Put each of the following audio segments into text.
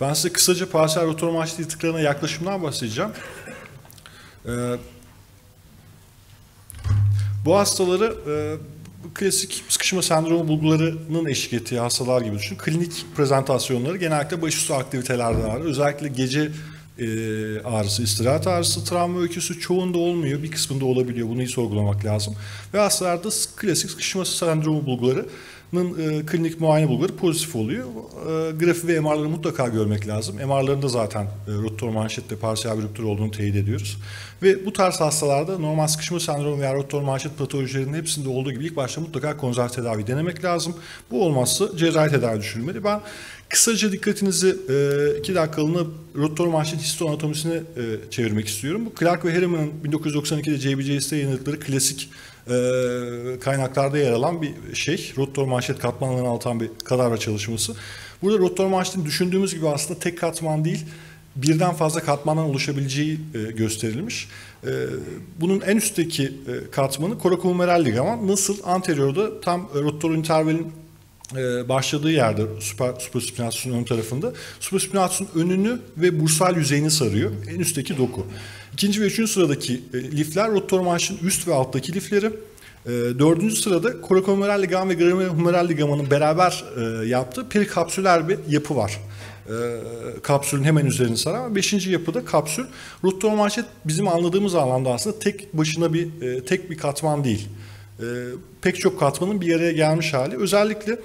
Ben size kısaca parsiyel rotor manşet yırtıklarına yaklaşımdan bahsedeceğim. Ee, bu hastaları e, klasik sıkışma sendromu bulgularının eşlik ettiği hastalar gibi düşünün. Klinik prezentasyonları genellikle başüstü aktivitelerde var. Özellikle gece e, ağrısı, istirahat ağrısı, travma öyküsü çoğunda olmuyor. Bir kısmında olabiliyor. Bunu iyi sorgulamak lazım. Ve hastalarda klasik sıkışma sendromu bulguları e, klinik muayene bulguları pozitif oluyor. E, grafi ve MR'ları mutlaka görmek lazım. MR'larında zaten e, rotor manşette parsiyel bir ruptur olduğunu teyit ediyoruz. Ve bu tarz hastalarda normal sıkışma sendromu veya rotor manşet patolojilerinin hepsinde olduğu gibi ilk başta mutlaka konserv tedavi denemek lazım. Bu olmazsa cerrahi tedavi düşünülmeli. Ben kısaca dikkatinizi e, iki dakikalığına rotor manşet histoanatomisine e, çevirmek istiyorum. Bu Clark ve Harriman'ın 1992'de JBJS'te yayınladıkları klasik e, kaynaklarda yer alan bir şey. Rotor manşet katmanlarını altan bir kadavra çalışması. Burada rotor manşetin düşündüğümüz gibi aslında tek katman değil, birden fazla katmandan oluşabileceği e, gösterilmiş. E, bunun en üstteki e, katmanı korakohumeral ligaman. Nasıl? Anteriorda tam rotor intervalin e, başladığı yerde supraspinatus'un ön tarafında supraspinatus'un önünü ve bursal yüzeyini sarıyor. En üstteki doku. İkinci ve üçüncü sıradaki e, lifler rotor marşın üst ve alttaki lifleri. E, dördüncü sırada korakomeral ligam ve gramehumeral ligamanın beraber e, yaptığı perikapsüler bir yapı var. Kapsülün hemen üzerini saran. Beşinci yapıda kapsül. Rotor marşet bizim anladığımız anlamda aslında tek başına bir tek bir katman değil. E, pek çok katmanın bir araya gelmiş hali. Özellikle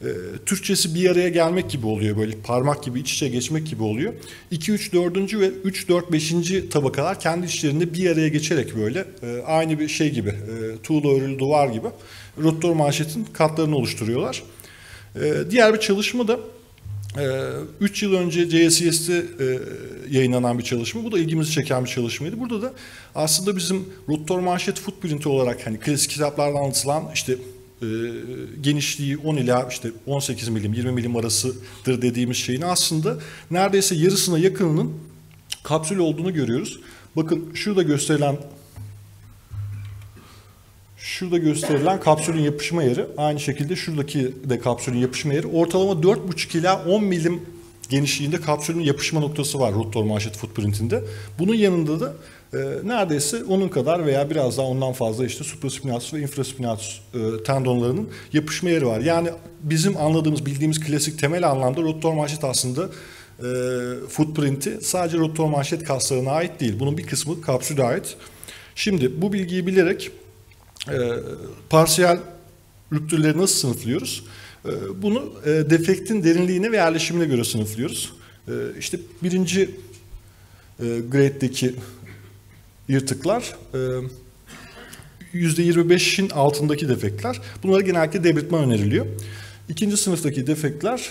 e, Türkçesi bir araya gelmek gibi oluyor böyle parmak gibi iç içe geçmek gibi oluyor. 2 3 4. ve 3 4 5. tabakalar kendi içlerinde bir araya geçerek böyle e, aynı bir şey gibi e, tuğla örülü duvar gibi rotor manşetin katlarını oluşturuyorlar. E, diğer bir çalışma da 3 e, yıl önce CSCS'te e, yayınlanan bir çalışma. Bu da ilgimizi çeken bir çalışmaydı. Burada da aslında bizim rotor manşet footprint olarak hani klasik kitaplarda anlatılan işte e, genişliği 10 ila işte 18 milim 20 milim arasıdır dediğimiz şeyin aslında neredeyse yarısına yakınının kapsül olduğunu görüyoruz. Bakın şurada gösterilen şurada gösterilen kapsülün yapışma yeri aynı şekilde şuradaki de kapsülün yapışma yeri ortalama 4,5 ila 10 milim genişliğinde kapsülün yapışma noktası var rotor manşet footprintinde. Bunun yanında da e, neredeyse onun kadar veya biraz daha ondan fazla işte supraspinatus ve infraspinatus e, tendonlarının yapışma yeri var. Yani bizim anladığımız, bildiğimiz klasik temel anlamda rotor manşet aslında e, footprint'i sadece rotor manşet kaslarına ait değil. Bunun bir kısmı kapsüle ait. Şimdi bu bilgiyi bilerek e, parsiyel rüptürleri nasıl sınıflıyoruz? E, bunu e, defektin derinliğine ve yerleşimine göre sınıflıyoruz. E, işte birinci e, grade'deki yırtıklar %25'in e, altındaki defektler. Bunlara genellikle devretme öneriliyor. İkinci sınıftaki defektler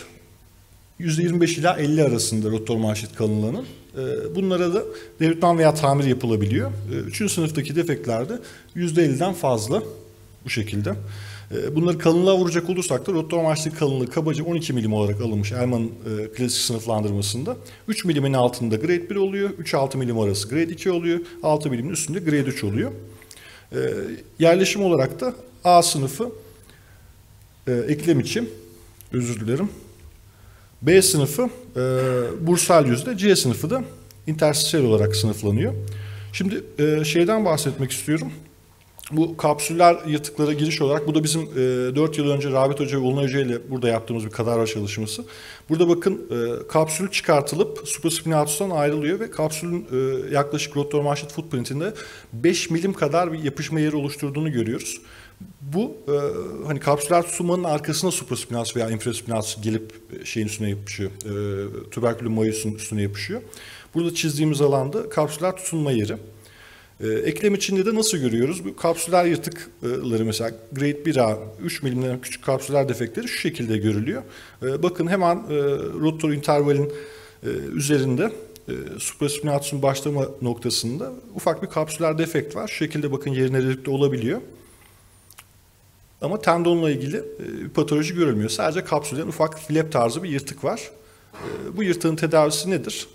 %25 ila 50 arasında rotor manşet kalınlığının. E, bunlara da devretman veya tamir yapılabiliyor. E, üçüncü sınıftaki defektlerde %50'den fazla bu şekilde. Ee, bunları kalınlığa vuracak olursak da rotor amaçlı kalınlığı kabaca 12 milim olarak alınmış Elman'ın e, klasik sınıflandırmasında. 3 milimin altında grade 1 oluyor, 3-6 milim arası grade 2 oluyor, 6 milimin üstünde grade 3 oluyor. E, yerleşim olarak da A sınıfı e, eklem için, özür dilerim, B sınıfı e, bursal yüzde, C sınıfı da interstisel olarak sınıflanıyor. Şimdi e, şeyden bahsetmek istiyorum bu kapsüller yırtıklara giriş olarak bu da bizim e, 4 yıl önce Rabit Hoca ve Ulun Hoca ile burada yaptığımız bir kadavra çalışması. Burada bakın e, kapsül çıkartılıp supraspinatus'tan ayrılıyor ve kapsülün e, yaklaşık rotor manşet footprintinde 5 milim kadar bir yapışma yeri oluşturduğunu görüyoruz. Bu e, hani kapsüler tutulmanın arkasına supraspinatus veya infraspinatus gelip e, şeyin üstüne yapışıyor. E, tüberkülün mayusun üstüne yapışıyor. Burada çizdiğimiz alanda kapsüler tutunma yeri. Ee, eklem içinde de nasıl görüyoruz? Bu kapsüler yırtıkları mesela grade 1A 3 milimden küçük kapsüler defektleri şu şekilde görülüyor. Ee, bakın hemen e, rotor intervalin e, üzerinde e, supraspinatus'un başlama noktasında ufak bir kapsüler defekt var. Şu şekilde bakın yerine de olabiliyor. Ama tendonla ilgili bir patoloji görülmüyor. Sadece kapsülden ufak flap tarzı bir yırtık var. Bu yırtığın tedavisi nedir?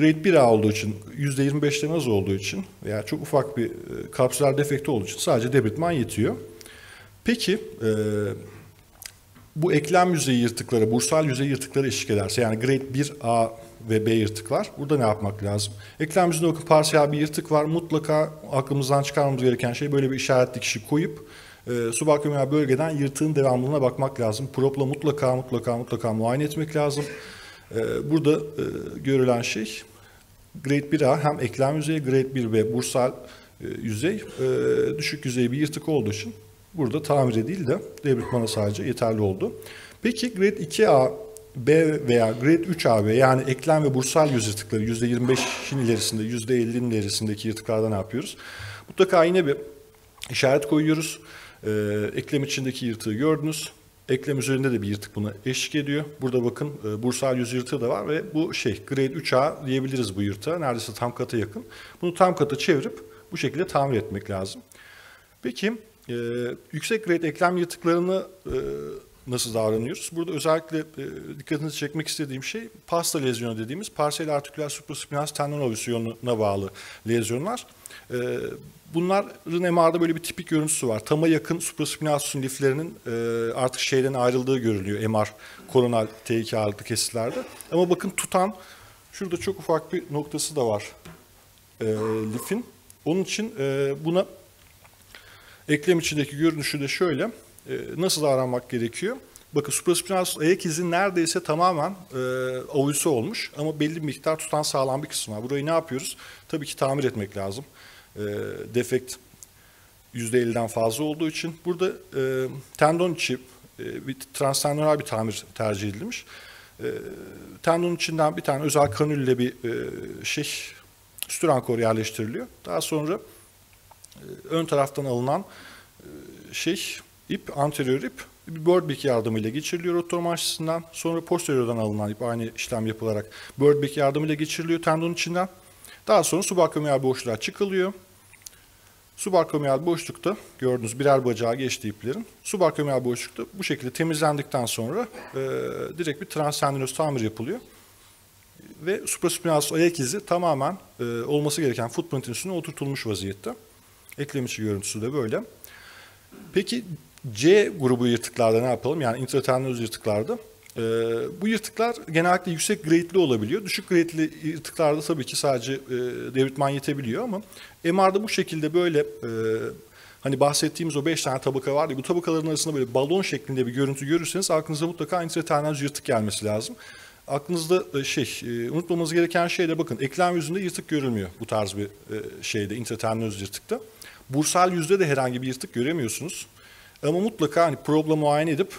Grade 1A olduğu için, %25'ten az olduğu için veya çok ufak bir e, kapsüler defekti olduğu için sadece debritman yetiyor. Peki, e, bu eklem yüzeyi yırtıkları, bursal yüzey yırtıkları eşlik ederse yani grade 1A ve B yırtıklar. Burada ne yapmak lazım? Eklem bakın parsiyel bir yırtık var. Mutlaka aklımızdan çıkarmamız gereken şey böyle bir işaret dikişi koyup e, subakromiyal bölgeden yırtığın devamlılığına bakmak lazım. Propla mutlaka mutlaka mutlaka muayene etmek lazım. E, burada e, görülen şey grade 1A hem eklem yüzeyi, grade 1B bursal e, yüzey, e, düşük yüzey bir yırtık olduğu için burada tamire değil de debritmana sadece yeterli oldu. Peki grade 2A B veya grade 3AB yani eklem ve bursal yüz yırtıkları %25'in ilerisinde, %50'nin ilerisindeki yırtıklarda ne yapıyoruz? Mutlaka yine bir işaret koyuyoruz. Ee, eklem içindeki yırtığı gördünüz. Eklem üzerinde de bir yırtık buna eşlik ediyor. Burada bakın e, bursal yüz yırtığı da var ve bu şey grade 3A diyebiliriz bu yırtığa. Neredeyse tam kata yakın. Bunu tam kata çevirip bu şekilde tamir etmek lazım. Peki e, yüksek grade eklem yırtıklarını e, nasıl davranıyoruz? Burada özellikle e, dikkatinizi çekmek istediğim şey pasta lezyonu dediğimiz parsel artiküler supraspinal tendon ovüsyonuna bağlı lezyonlar. E, bunların MR'da böyle bir tipik görüntüsü var. Tama yakın supraspinatus liflerinin e, artık şeyden ayrıldığı görülüyor MR koronal T2 ağırlıklı kesitlerde. Ama bakın tutan şurada çok ufak bir noktası da var e, lifin. Onun için e, buna eklem içindeki görünüşü de şöyle. E, nasıl davranmak gerekiyor? Bakın supraspinatus ayak izi neredeyse tamamen e, ovüsü olmuş ama belli bir miktar tutan sağlam bir kısım var. Burayı ne yapıyoruz? Tabii ki tamir etmek lazım. E, defekt %50'den fazla olduğu için burada e, tendon içi e, bir transtendonal bir tamir tercih edilmiş. E, tendon içinden bir tane özel kanülle bir e, şey sütürankor yerleştiriliyor. Daha sonra e, ön taraftan alınan e, şey ip, anterior ip bir Birdbeak yardımıyla geçiriliyor rotor marşisinden. Sonra posteriordan alınan ip aynı işlem yapılarak Birdbeak yardımıyla geçiriliyor tendon içinden. Daha sonra subakromiyal boşluğa çıkılıyor. Subakromiyal boşlukta gördüğünüz birer bacağı geçti iplerin. Subakromiyal boşlukta bu şekilde temizlendikten sonra e, direkt bir transtendinöz tamir yapılıyor. Ve supraspinatus ayak izi tamamen e, olması gereken footprint'in üstüne oturtulmuş vaziyette. Eklem içi görüntüsü de böyle. Peki C grubu yırtıklarda ne yapalım? Yani intratendinöz yırtıklarda. Ee, bu yırtıklar genellikle yüksek grade'li olabiliyor. Düşük grade'li yırtıklarda tabii ki sadece e, devritman yetebiliyor ama MR'da bu şekilde böyle e, hani bahsettiğimiz o 5 tane tabaka var ya bu tabakaların arasında böyle balon şeklinde bir görüntü görürseniz aklınıza mutlaka intratendinöz yırtık gelmesi lazım. Aklınızda e, şey, e, unutmamanız gereken şey de bakın eklem yüzünde yırtık görülmüyor bu tarz bir e, şeyde intratendinöz yırtıkta. Bursal yüzde de herhangi bir yırtık göremiyorsunuz. Ama mutlaka hani problem muayene edip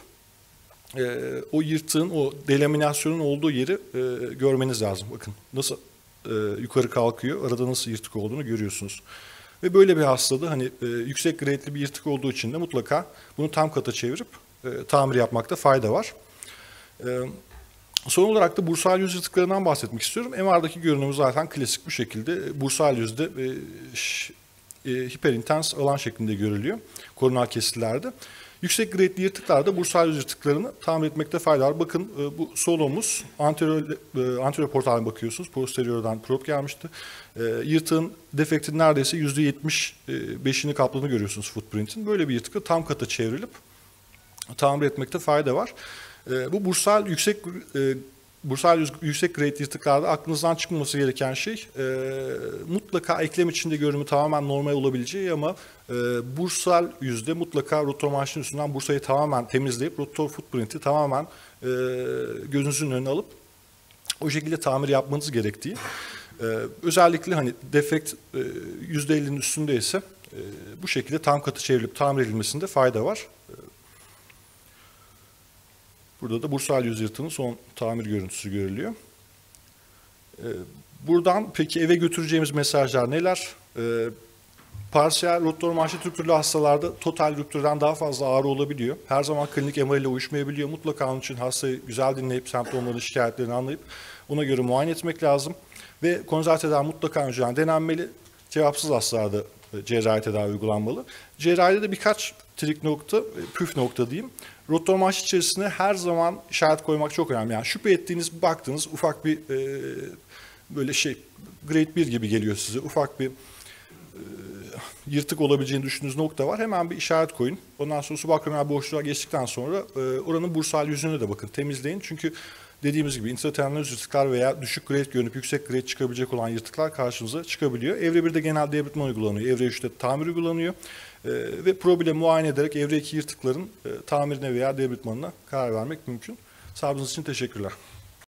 e, o yırtığın, o delaminasyonun olduğu yeri e, görmeniz lazım. Bakın nasıl e, yukarı kalkıyor, arada nasıl yırtık olduğunu görüyorsunuz. Ve böyle bir hastada hani e, yüksek grade'li bir yırtık olduğu için de mutlaka bunu tam kata çevirip e, tamir yapmakta fayda var. E, son olarak da bursal yüz yırtıklarından bahsetmek istiyorum. MR'daki görünümü zaten klasik bu şekilde. Bursal yüzde e, e, hiperintens alan şeklinde görülüyor koronal kesilerde. Yüksek gradli yırtıklarda bursal yırtıklarını tamir etmekte fayda var. Bakın e, bu sol omuz anterior, e, anterior bakıyorsunuz. Posteriordan prop gelmişti. E, yırtığın defektin neredeyse %75'ini kapladığını görüyorsunuz footprint'in. Böyle bir yırtıkı tam kata çevrilip tamir etmekte fayda var. E, bu bursal yüksek e, bursal yüksek grade yırtıklarda aklınızdan çıkmaması gereken şey e, mutlaka eklem içinde görünümü tamamen normal olabileceği ama e, bursal yüzde mutlaka rotor marşının üstünden bursayı tamamen temizleyip rotor footprint'i tamamen e, gözünüzün önüne alıp o şekilde tamir yapmanız gerektiği. E, özellikle hani defekt e, %50'nin üstündeyse e, bu şekilde tam katı çevrilip tamir edilmesinde fayda var. Burada da Bursal yüz yırtığının son tamir görüntüsü görülüyor. Ee, buradan peki eve götüreceğimiz mesajlar neler? Ee, parsiyel rotor manşet rüptürlü hastalarda total rüptürden daha fazla ağrı olabiliyor. Her zaman klinik MR ile uyuşmayabiliyor. Mutlaka onun için hastayı güzel dinleyip semptomları, şikayetlerini anlayıp ona göre muayene etmek lazım. Ve konzert tedavi mutlaka önceden denenmeli. Cevapsız hastalarda cerrahi tedavi uygulanmalı. Cerrahide de birkaç trik nokta, püf nokta diyeyim. Rotor marş içerisine her zaman işaret koymak çok önemli. Yani şüphe ettiğiniz, baktığınız ufak bir e, böyle şey, grade 1 gibi geliyor size. Ufak bir e, yırtık olabileceğini düşündüğünüz nokta var. Hemen bir işaret koyun. Ondan sonra subakranial boşluğa geçtikten sonra e, oranın bursal yüzüne de bakın. Temizleyin. Çünkü dediğimiz gibi intraterminal yırtıklar veya düşük grade görünüp yüksek grade çıkabilecek olan yırtıklar karşınıza çıkabiliyor. Evre 1'de genel debritman uygulanıyor. Evre 3'te tamir uygulanıyor. E, ve problemi muayene ederek evre 2 yırtıkların e, tamirine veya debritmanına karar vermek mümkün. Sabrınız için teşekkürler.